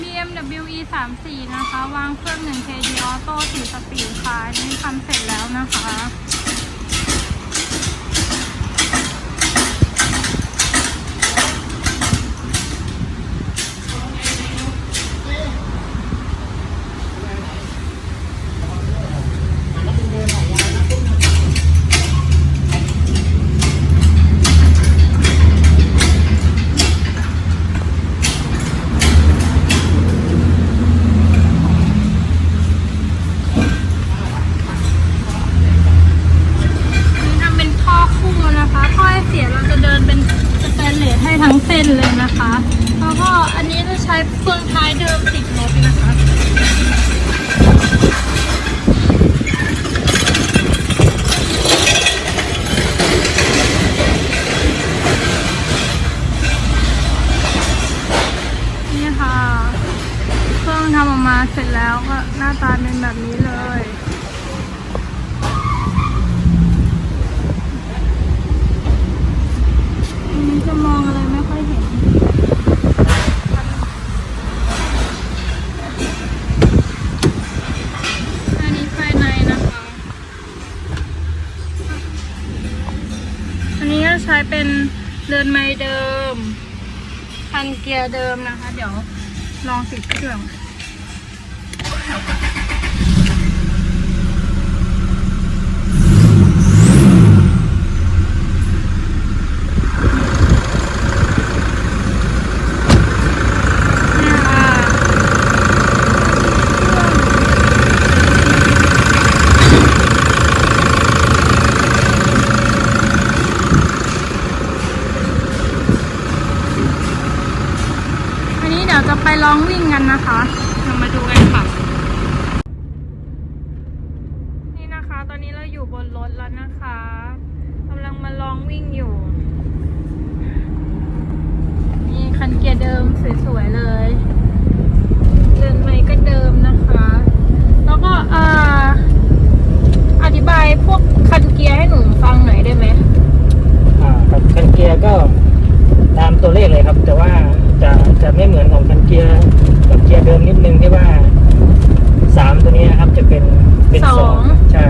BMW E 3 4นะคะ วางเครื่อง1 KD Auto 4สปีดค่ะอันนี่ทำเสร็จแล้วนะคะ นี่ทำเป็นท่อคู่นะคะท่อไอเสียเราจะเดินเป็นสแตนเลสให้ทั้งเส้นเลยนะคะ แล้วก็อันนี้จะใช้เฟืองท้ายเดิมติดรถนะคะนี่ค่ะ เครื่องทำออกมาเสร็จแล้วก็หน้าตาเป็นแบบนี้เลย อันนี้จะมองอะไรไม่ค่อยเห็น อันนี้ภายในนะคะ อันนี้ก็ ใช้เป็นเดินไม้เดิม พันเกียร์เดิมนะคะ เดี๋ยวลองติดเครื่อง เนี่ยค่ะอันนี้เดี๋ยวจะไป ลองวิ่งกันนะคะเรามาดูกันค่ะ นี่นะคะ ตอนนี้เราอยู่บนรถแล้วนะคะกำลังมาลองวิ่งอยู่ นี่คันเกียร์เดิมสวยๆเลย เดินไมก็เดิมนะคะ แล้วก็อ่าอธิบายพวกคันเกียร์ให้หนูฟังหน่อยได้ไหม อ่าครับคันเกียร์ก็ตามตัวเลขเลยครับ แต่ว่าจะจะไม่เหมือนของคัน เกียร์กับเกียร์เดิมนิดนึงที่ว่าสามตัวนี้นะครับจะเป็นเป็นสองสองใช่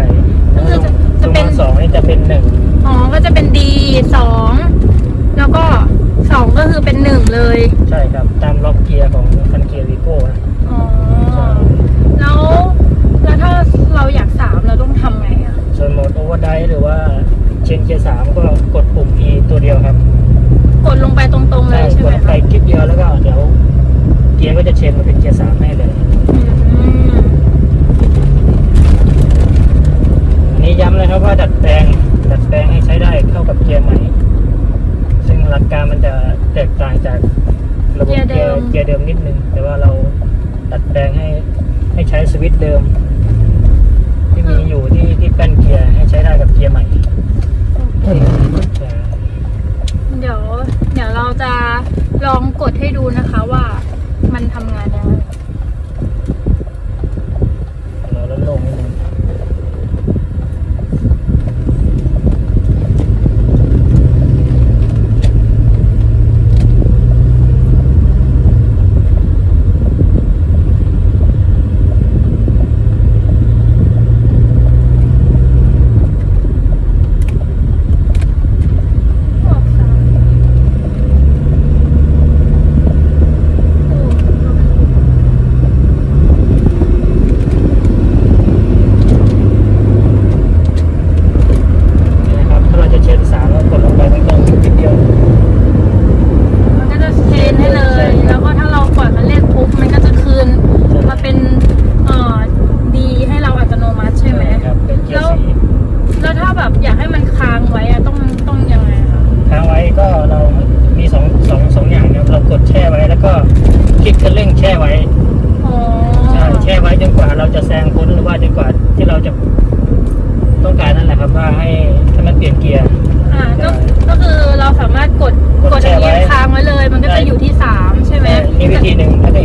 ก็คือจะจะเป็นตัวสองนี่จะเป็นหนึ่งอ๋อ ก็จะเป็น D สองแล้วก็สองก็คือเป็นหนึ่งเลย ใช่ครับ ตามล็อกเกียร์ของคันเกียร์วีโก้นะอ๋อ แล้วแล้วถ้าเราอยากสามเราต้องทำไงอะส่วนโหมดโอเวอร์ไดหรือว่าเชนเกียร์สามก็กดปุ่ม E ตัวเดียวครับ กดลงไปตรงๆเลยใช่กไหมดไปคะคลิกเดียวแล้วก็เดี๋ยวเกียร์ก็จะเชนมาเป็นเกียร์สามให้เลยอืมอันนี้ย้ำเลยครับว่าดัดแปลง ดัดแปลงให้ใช้ได้เข้ากับเกียร์ใหม่ ซึ่งหลักการมันจะแตกต่างจากระบบเกียร์เกียร์เดิมนิดนึง แต่ว่าเราดัดแปลงให้ให้ใช้สวิตช์เดิม ที่มีอยู่ที่ที่แป้นเกียร์ให้ใช้ได้กับเกียร์ใหม่โอเคใช่เดี๋ยว เดี๋ยวเราจะลองกดให้ดูนะคะว่า มันทำงานยังไง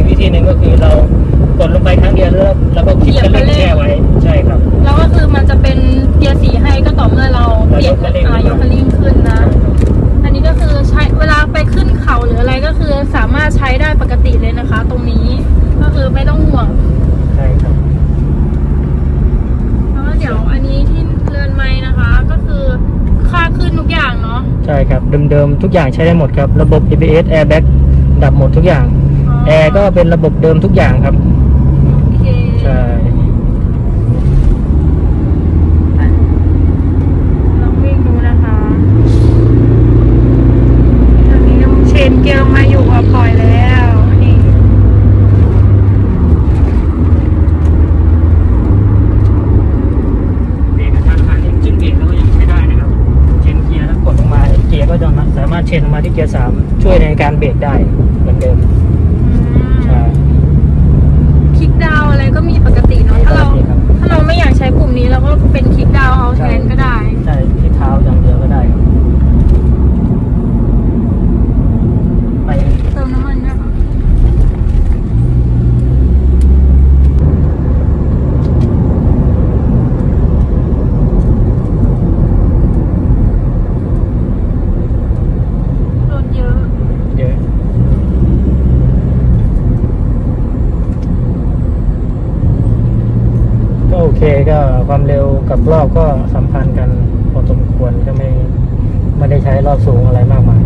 ีกวิธีหนึ่งก็คือเรากดลงไปครั้งเดียวแล้วแล้วก็คลิกกันเล่นแช่ไว้ใช่ครับ แล้วก็คือมันจะเป็นเกียร์สีให้ก็ต่อเมื่อเราเปลี่ยนยกคันเร่งขึ้นนะ อันนี้ก็คือใช้เวลาไปขึ้นเขาหรืออะไรก็คือสามารถใช้ได้ปกติเลยนะคะ ตรงนี้ก็คือไม่ต้องห่วงใช่ครับแล้วเดี๋ยวอันนี้ที่เรือนไม้นะคะ ก็คือค่าขึ้นทุกอย่างเนาะใช่ครับเดิมๆทุกอย่างใช้ได้หมดครับ ระบบ ABS airbag ดับหมดทุกอย่าง แอร์ก็เป็นระบบเดิมทุกอย่างครับ โอเคใช่ ลองวิ่งดูนะคะตอนนี้เชนเกลมาอยู่กับพลอยแล้วนี่เบรกกระทันหันยังจิ้มเบรกแล้วก็ยังไม่ได้นะครับ เชนเกียร์แล้วกดลงมาเกียร์ก็จะสามารถเชนลงมาที่เกียร์สามช่วยในการเบรกได้เหมือนเดิม ใช่ คลิกดาวน์อะไร ก็มีปกติเนาะถ้าเรา ถ้าเราไม่อยากใช้ปุ่มนี้เราก็เป็นคลิกดาวน์เอาแทนก็ได้ ใช่ที่เท้าอย่างเดียวก็ได้ครับไป เติมน้ำมันด้วยค่ะรถเยอะ เยอะก็โอเความเร็วกับรอบก็สัมพันธ์กันพอสมควรก็ไม่ไม่ได้ใช้รอบสูงอะไรมากมาย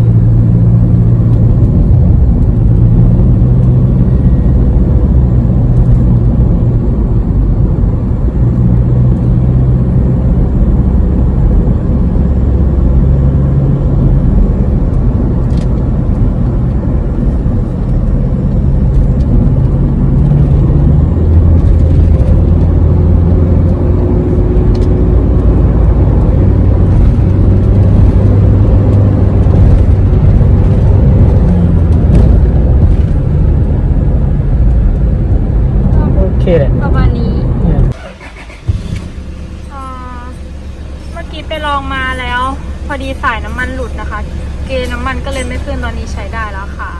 โอ เคเลยประมาณนี้เนี่ยอ่าเมื่อกี้ไปลองมาแล้ว พอดีสายน้ำมันหลุดนะคะ เกณฑ์น้ำมันก็เลยไม่ขึ้นตอนนี้ใช้ได้แล้วค่ะ